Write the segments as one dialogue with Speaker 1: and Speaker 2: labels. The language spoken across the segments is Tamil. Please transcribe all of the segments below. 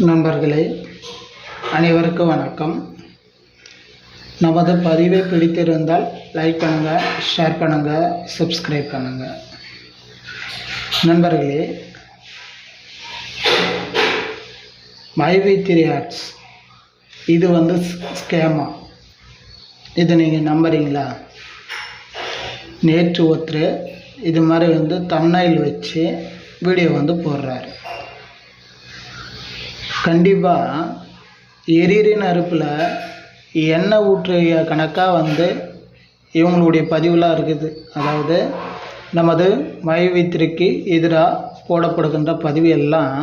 Speaker 1: நண்பர்களே அனைவருக்கும் வணக்கம். நமது பதிவை பிடித்திருந்தால் லைக் பண்ணுங்கள் ஷேர் பண்ணுங்கள் சப்ஸ்கிரைப் பண்ணுங்கள் நண்பர்களே மைவி த்ரீ ஆர்ட்ஸ் இது வந்து ஸ்கேமா இது நீங்கள் நம்புறீங்களா? நேற்று ஒருத்தர் இது மாதிரி வந்து தம்னைல் வச்சு வீடியோ வந்து போடுறாரு. கண்டிப்பாக எரியிற நெருப்பில் எண்ணெய் ஊற்றிய கணக்காக வந்து இவங்களுடைய பதிவுலாம் இருக்குது. அதாவது நமது மைவித்திரிக்கு எதிராக போடப்படுகின்ற பதிவு எல்லாம்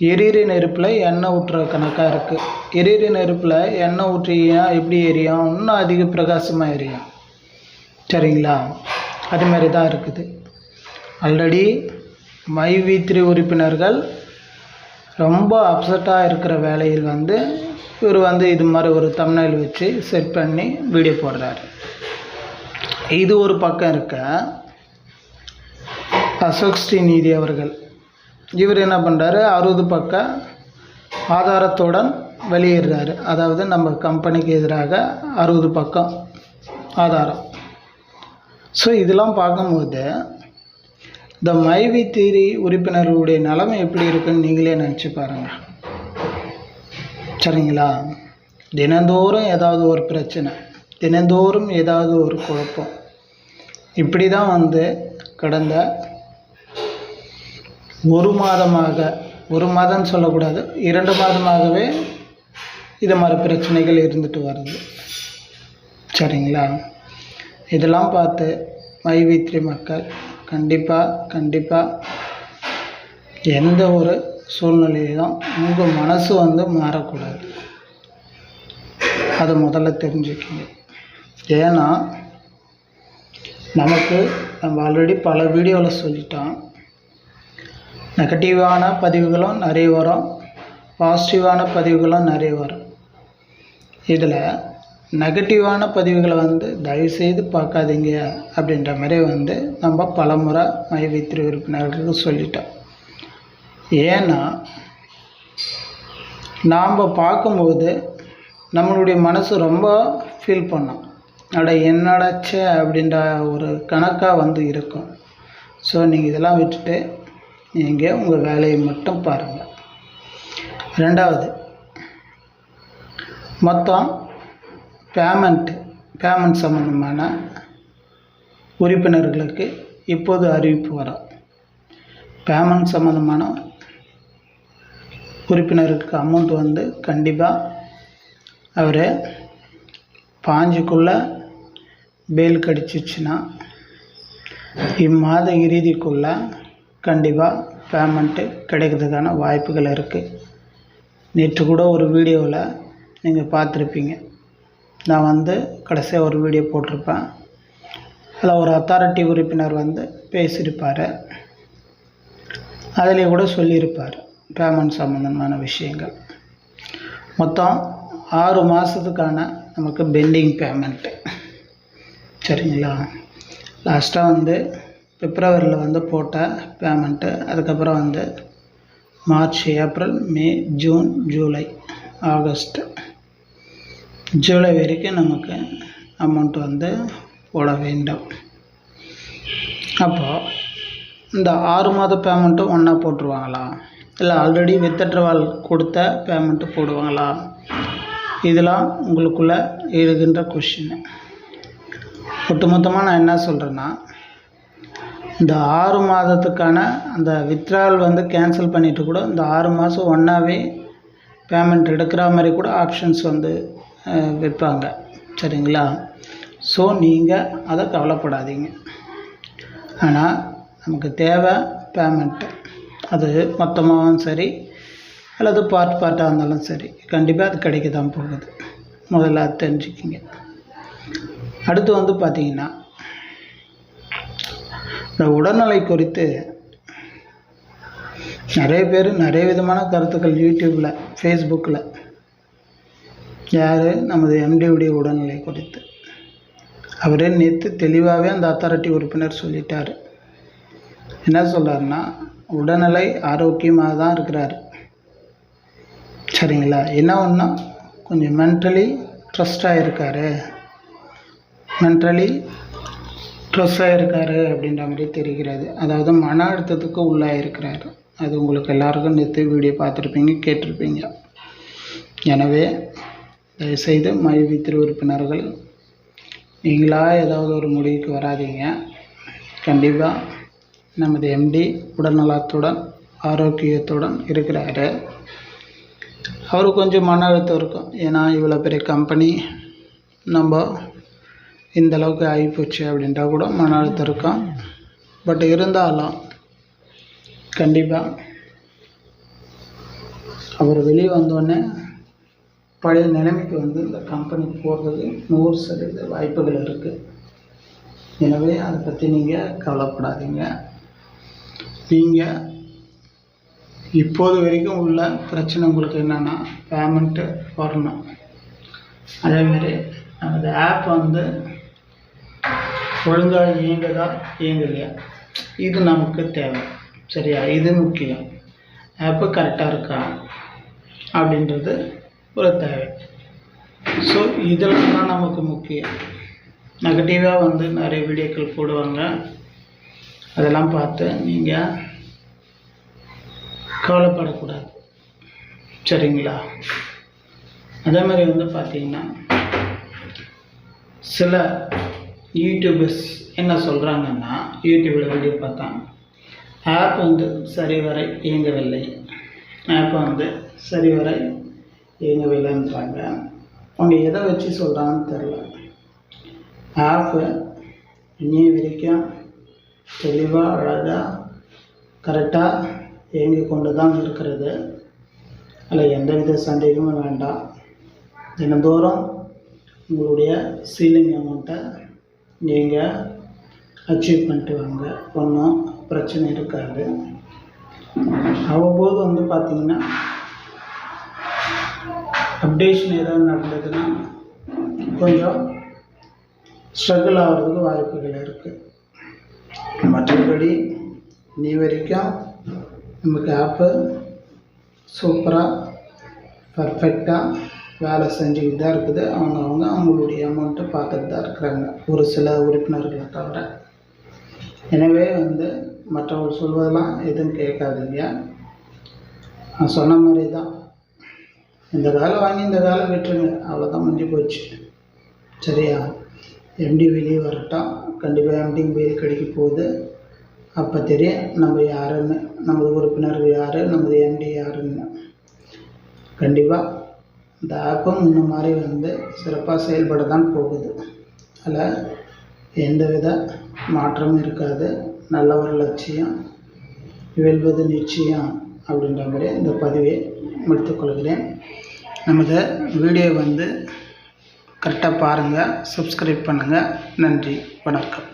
Speaker 1: எரியிற நெருப்பில் எண்ணெய் ஊற்றுற கணக்காக இருக்குது எரியிற நெருப்பில் எண்ணெய் ஊற்றியா எப்படி எரியும்? இன்னும் அதிக பிரகாசமாக எரியும். சரிங்களா? அதுமாரி தான் இருக்குது. ஆல்ரெடி மை உறுப்பினர்கள் ரொம்ப அப்செட்டாக இருக்கிற வேலையில் வந்து இவர் வந்து இது மாதிரி ஒரு தமிழில் வச்சு செட் பண்ணி வீடியோ போடுறாரு. இது ஒரு பக்கம் இருக்க அசோக் ஸ்ரீநிதி அவர்கள். இவர் என்ன பண்ணுறாரு அறுபது பக்கம் ஆதாரத்துடன் வெளியிடுறாரு அதாவது நம்ம கம்பெனிக்கு எதிராக அறுபது பக்கம் ஆதாரம். ஸோ இதெல்லாம் பார்க்கும்போது இந்த மைவி தீரி உறுப்பினர்களுடைய நிலைமை எப்படி இருக்குன்னு நீங்களே நினச்சி பாருங்கள் சரிங்களா? தினந்தோறும் ஏதாவது ஒரு பிரச்சனை தினந்தோறும் ஏதாவது ஒரு குழப்பம். இப்படி தான் வந்து கடந்த ஒரு மாதமாக ஒரு மாதம்னு சொல்லக்கூடாது இரண்டு மாதமாகவே இது மாதிரி பிரச்சனைகள் இருந்துட்டு வருது. சரிங்களா? இதெல்லாம் பார்த்து மைவித்ரி மக்கள் கண்டிப்பாக கண்டிப்பாக எந்த ஒரு சூழ்நிலையிலும் உங்கள் மனசு வந்து மாறக்கூடாது. அதை முதல்ல தெரிஞ்சுக்கங்க. ஏன்னா நமக்கு நம்ம ஆல்ரெடி பல வீடியோவில் சொல்லிட்டோம். நெகட்டிவான பதிவுகளும் நிறைய வரும். பாசிட்டிவான பதிவுகளும் நிறைய வரும். இதில் நெகட்டிவான பதிவுகளை வந்து தயவுசெய்து பார்க்காதீங்க அப்படின்ற மாதிரி வந்து நம்ம பலமுறை மைவித்திரி உறுப்பினர்களுக்கு சொல்லிட்டோம். ஏன்னா நாம் பார்க்கும்போது நம்மளுடைய மனசு ரொம்ப ஃபீல் பண்ணோம். அட என்னடாச்சே அப்படின்ற ஒரு கணக்காக வந்து இருக்கும். ஸோ நீங்கள் இதெல்லாம் விட்டுட்டு நீங்கள் உங்கள் வேலையை மட்டும் பாருங்கள் ரெண்டாவது மொத்தம் பேமெண்ட் பேமெண்ட் சம்மந்தமான உறுப்பினர்களுக்கு இப்போது அறிவிப்பு வரும். பேமெண்ட் சம்மந்தமான உறுப்பினருக்கு அமௌண்ட் வந்து கண்டிப்பாக அவர் பாஞ்சுக்குள்ளே பேல் கடிச்சிச்சுன்னா இம்மாத இறுதிக்குள்ளே கண்டிப்பாக பேமெண்ட்டு கிடைக்கிறதுக்கான வாய்ப்புகள் இருக்குது நேற்று கூட ஒரு வீடியோவில் நீங்கள் பார்த்துருப்பீங்க. நான் வந்து கடைசியாக ஒரு வீடியோ போட்டிருப்பேன். அதில் ஒரு அத்தாரிட்டி உறுப்பினர் வந்து பேசியிருப்பார். அதிலே கூட சொல்லியிருப்பார் பேமெண்ட் சம்மந்தமான விஷயங்கள். மொத்தம் ஆறு மாதத்துக்கான நமக்கு பெண்டிங் பேமெண்ட்டு சரிங்களா? லாஸ்ட்டாக வந்து பிப்ரவரியில் வந்து போட்ட பேமெண்ட்டு அதுக்கப்புறம் வந்து March April May June July August July வரைக்கும் நமக்கு அமௌண்ட் வந்து போட வேண்டும். அப்போது இந்த ஆறு மாத பேமெண்ட்டும் ஒன்றா போட்டுருவாங்களா? இல்லை ஆல்ரெடி வித்தட்ரவால் கொடுத்த பேமெண்ட்டு போடுவாங்களா? இதெல்லாம் உங்களுக்குள்ளே எழுகின்ற கொஷின் ஒட்டுமொத்தமாக நான் என்ன சொல்கிறேன்னா இந்த ஆறு மாதத்துக்கான அந்த வித்ட்ரால் வந்து கேன்சல் பண்ணிவிட்டு கூட இந்த ஆறு மாதம் ஒன்றாவே பேமெண்ட் எடுக்கிற மாதிரி கூட ஆப்ஷன்ஸ் வந்து விற்பாங்க. சரிங்களா? ஸோ நீங்கள் அதை கவலைப்படாதீங்க. ஆனால் நமக்கு தேவை பேமெண்ட்டு அது மொத்தமாகவும் சரி அல்லது பார்ட் பார்ட்டாக இருந்தாலும் சரி கண்டிப்பாக அது கிடைக்க தான் போகுது. முதல்ல அது தெரிஞ்சுக்கிங்க. அடுத்து வந்து பார்த்திங்கன்னா இந்த உடல்நிலை குறித்து நிறைய பேர் நிறைய விதமான கருத்துக்கள் யூடியூப்பில் ஃபேஸ்புக்கில் யார்? நமது எம்டியுடைய உடல்நிலை குறித்து. அவரே நேற்று தெளிவாகவே அந்த அத்தாரிட்டி உறுப்பினர் சொல்லிட்டார். என்ன சொல்கிறாருன்னா உடல்நிலை ஆரோக்கியமாக தான் இருக்கிறார். சரிங்களா? என்ன ஒன்றா கொஞ்சம் மென்டலி ட்ரஸ்டாக இருக்கார். மென்டலி ட்ரெஸ்ஸாக இருக்கார் அப்படின்ற மாதிரி தெரிகிறது. அதாவது மன அழுத்தத்துக்கு உள்ளாக இருக்கிறார். அது உங்களுக்கு எல்லாருக்கும் நேற்று வீடியோ பார்த்துருப்பீங்க கேட்டிருப்பீங்க. எனவே தயவுசெய்து மனைவி திரு உறுப்பினர்கள் நீங்களாக ஏதாவது ஒரு முடிவுக்கு வராதீங்க. கண்டிப்பாக நமது எம்டி உடல்நலத்துடன் ஆரோக்கியத்துடன் இருக்கிறாரு. அவர் கொஞ்சம் மன அழுத்தம் இருக்கும். ஏன்னா இவ்வளோ பெரிய கம்பெனி நம்ம இந்தளவுக்கு ஆகிப்போச்சு அப்படின்றா கூட மன அழுத்தம் இருக்கும். பட் இருந்தாலும் கண்டிப்பாக அவர் வெளியே வந்தோடனே பழைய நிலைமைக்கு வந்து இந்த கம்பெனி போகிறதுக்கு நூறு சதவீத வாய்ப்புகள் இருக்குது எனவே அதை பற்றி நீங்கள் கவலைப்படாதீங்க. நீங்கள் இப்போது வரைக்கும் உள்ள பிரச்சனை உங்களுக்கு என்னென்னா பேமெண்ட்டு வரணும். அதேமாரி நமது ஆப் வந்து ஒழுங்காக இயங்குதா இயங்கலையா? இது நமக்கு தேவை. சரியா? இது முக்கியம். ஆப்பு கரெக்டாக இருக்கா? அப்படின்றது ஒரு தேவை ஸோ இதெல்லாம் தான் நமக்கு முக்கியம். நெகட்டிவாக வந்து நிறைய வீடியோக்கள் போடுவாங்க. அதெல்லாம் பார்த்து நீங்கள் கவலைப்படக்கூடாது. சரிங்களா? அதே மாதிரி வந்து பார்த்தீங்கன்னா சில யூடியூபர்ஸ் என்ன சொல்கிறாங்கன்னா யூடியூப்பில் வீடியோ பார்த்தா ஆப் வந்து சரிவர இயங்கவில்லை. ஆப் வந்து சரிவர இயங்கவில்லைன்றாங்க. அவங்க எதை வச்சு சொல்கிறாங்கன்னு தெரில ஆப்பு இனி வரைக்கும் தெளிவாக அழகாக கரெக்டாக இயங்கி கொண்டு தான் இருக்கிறது. அதில் எந்தவித சந்தேகமும் வேண்டாம். தினந்தோறும் உங்களுடைய சீலிங் அமௌண்ட்டை நீங்கள் அச்சீவ் பண்ணிட்டு வாங்க. ஒன்றும் பிரச்சனை இருக்காது. அவ்வப்போது வந்து பார்த்தீங்கன்னா அப்டேஷன் ஏதாவது நடந்ததுன்னா கொஞ்சம் ஸ்ட்ரகிள் ஆகிறதுக்கு வாய்ப்புகள் இருக்குது மற்றபடி நீ வரைக்கும் நமக்கு ஆப்பு சூப்பராக பர்ஃபெக்டாக வேலை செஞ்சுக்கிட்டு தான் இருக்குது. அவங்க அவங்க அவங்களுடைய அமௌண்ட்டை பார்த்துட்டு தான் இருக்கிறாங்க. ஒரு சில உறுப்பினர்களை தவிர. எனவே வந்து மற்றவர்கள் சொல்வதெல்லாம் எதுவும் கேட்காதீங்க. நான் சொன்ன மாதிரி தான் இந்த வேலை வாங்கி இந்த வேலை விட்டுருங்க. அவ்வளோதான் முடிஞ்சு போச்சு. சரியா? எம்டி வெளியே வரட்டும். கண்டிப்பாக எம்டி வெயில் கிடைக்க போகுது. அப்போ தெரியும் நம்ம யாருன்னு. நமது உறுப்பினர்கள் யார்? நமது எம்டி யாருன்னு. கண்டிப்பாக இந்த ஆப்பும் முன்ன மாதிரி வந்து சிறப்பாக செயல்பட தான் போகுது. அதில் எந்தவித மாற்றமும் இருக்காது. நல்ல ஒரு லட்சியம் வெல்வது நிச்சயம் அப்படின்ற மாதிரி இந்த பதிவை முடித்துக்கொள்கிறேன் நமது வீடியோ வந்து கரெக்டாக பாருங்கள் சப்ஸ்கிரைப் பண்ணுங்கள் நன்றி வணக்கம்.